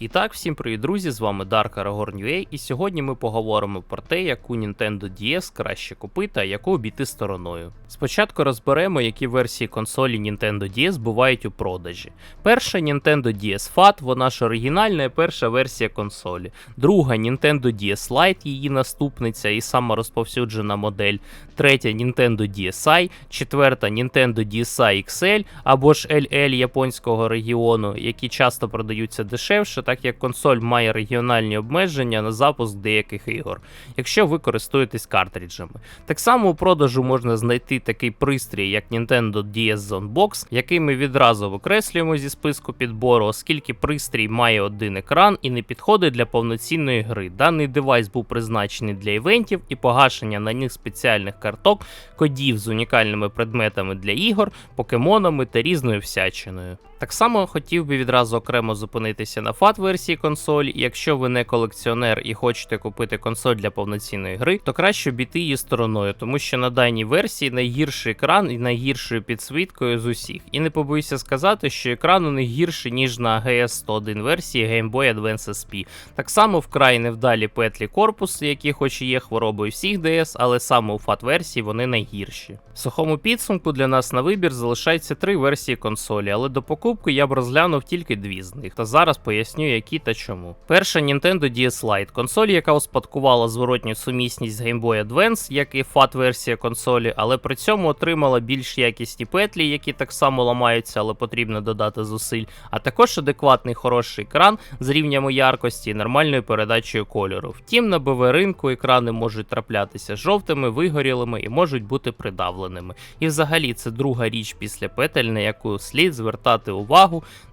І так, всім привіт, друзі! З вами Aragorn UA, і сьогодні ми поговоримо про те, яку Nintendo DS краще купити, а яку обійти стороною. Спочатку розберемо, які версії консолі Nintendo DS бувають у продажі. Перша Nintendo DS Fat, вона ж оригінальна і перша версія консолі. Друга Nintendo DS Lite, її наступниця і сама розповсюджена модель. Третя Nintendo DSi, четверта Nintendo DSi XL або ж LL японського регіону, які часто продаються дешевше, так як консоль має регіональні обмеження на запуск деяких ігор, якщо ви користуєтесь картриджами. Так само у продажу можна знайти такий пристрій, як Nintendo DS Zone Box, який ми відразу викреслюємо зі списку підбору, оскільки пристрій має один екран і не підходить для повноцінної гри. Даний девайс був призначений для івентів і погашення на них спеціальних карток, кодів з унікальними предметами для ігор, покемонами та різною всячиною. Так само хотів би відразу окремо зупинитися на FAT-версії консолі. Якщо ви не колекціонер і хочете купити консоль для повноцінної гри, то краще обійти її стороною, тому що на даній версії найгірший екран і найгіршою підсвіткою з усіх. І не побоюся сказати, що екран у них гірший, ніж на GS101 версії Game Boy Advance SP. Так само вкрай невдалі петлі корпусу, які хоч і є хворобою всіх DS, але саме у FAT-версії вони найгірші. В сухому підсумку для нас на вибір залишається три версії консолі, але до покупки я б розглянув тільки дві з них. Та зараз поясню, які та чому. Перша Nintendo DS Lite, консоль, яка успадкувала зворотню сумісність з Game Boy Advance, як і FAT-версія консолі, але при цьому отримала більш якісні петлі, які так само ламаються, але потрібно додати зусиль, а також адекватний хороший екран з рівнями яркості і нормальною передачею кольору. Втім, на БВ ринку екрани можуть траплятися жовтими, вигорілими і можуть бути придавленими. І взагалі це друга річ після петель, на яку слід звертати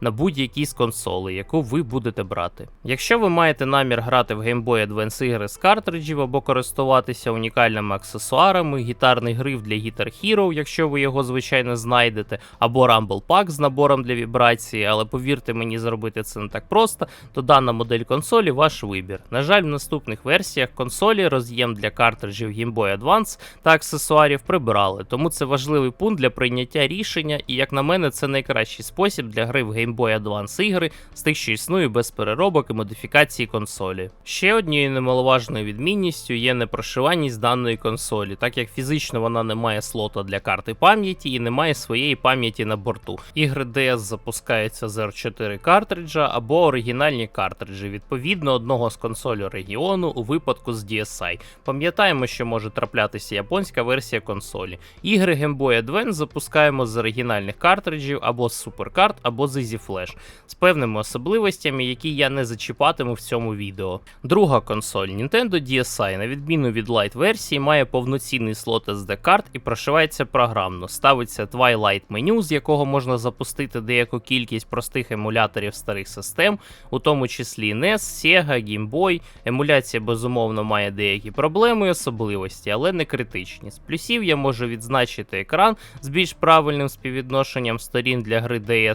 на будь-якій з консолей, яку ви будете брати. Якщо ви маєте намір грати в Game Boy Advance ігри з картриджів або користуватися унікальними аксесуарами, гітарний гриф для Guitar Hero, якщо ви його звичайно знайдете, або Rumble Pack з набором для вібрації, але повірте мені, зробити це не так просто, то дана модель консолі ваш вибір. На жаль, в наступних версіях консолі роз'єм для картриджів Game Boy Advance та аксесуарів прибрали, тому це важливий пункт для прийняття рішення, і як на мене, це найкращий спосіб для гри в Game Boy Advance ігри з тих, що існують без переробок і модифікації консолі. Ще однією немаловажною відмінністю є непрошиваність даної консолі, так як фізично вона не має слота для карти пам'яті і не має своєї пам'яті на борту. Ігри DS запускаються з R4 картриджа або оригінальні картриджі, відповідно одного з консолю регіону у випадку з DSi. Пам'ятаємо, що може траплятися японська версія консолі. Ігри Game Boy Advance запускаємо з оригінальних картриджів або з SuperCard, або Easy Flash, з певними особливостями, які я не зачіпатиму в цьому відео. Друга консоль Nintendo DSi, на відміну від Lite версії, має повноцінний слот SD карт і прошивається програмно. Ставиться Twilight меню, з якого можна запустити деяку кількість простих емуляторів старих систем, у тому числі NES, Sega, Game Boy. Емуляція безумовно має деякі проблеми і особливості, але не критичні. З плюсів я можу відзначити екран з більш правильним співвідношенням сторін для гри DS,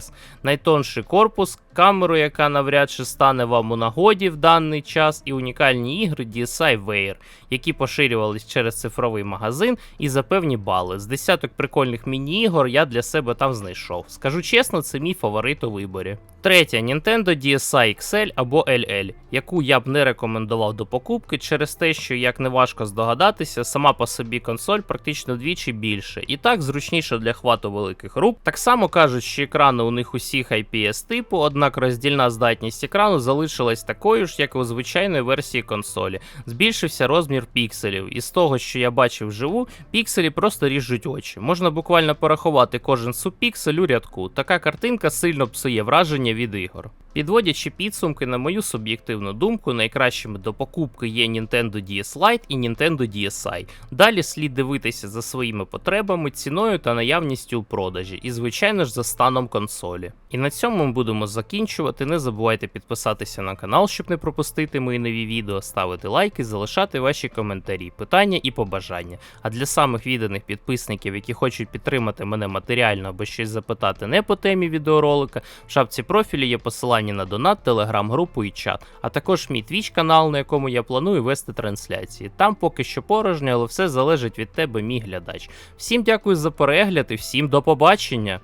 найтонший корпус, камеру, яка навряд чи стане вам у нагоді в даний час, і унікальні ігри DSi Wear, які поширювались через цифровий магазин і за певні бали. З десяток прикольних міні-ігор я для себе там знайшов. Скажу чесно, це мій фаворит у виборі. Третя Nintendo DSi XL або LL, яку я б не рекомендував до покупки через те, що, як не важко здогадатися, сама по собі консоль практично вдвічі більше, і так зручніше для хвату великих рук. Так само кажуть, що екрани у них усіх IPS типу, однак роздільна здатність екрану залишилась такою ж, як і у звичайної версії консолі. Збільшився розмір пікселів, і з того, що я бачив вживу, пікселі просто ріжуть очі. Можна буквально порахувати кожен субпіксель у рядку. Така картинка сильно псує враження від ігор. Підводячи підсумки, на мою суб'єктивну думку, найкращими до покупки є Nintendo DS Lite і Nintendo DSi. Далі слід дивитися за своїми потребами, ціною та наявністю у продажі, і, звичайно ж, за станом консолі. І на цьому ми будемо закінчувати. Не забувайте підписатися на канал, щоб не пропустити мої нові відео, ставити лайки, залишати ваші коментарі, питання і побажання. А для самих відданих підписників, які хочуть підтримати мене матеріально або щось запитати не по темі відеоролика, в шапці профілю є посилання на донат, телеграм-групу і чат, а також мій твіч канал, на якому я планую вести трансляції. Там поки що порожньо, але все залежить від тебе, мій глядач. Всім дякую за перегляд і всім до побачення!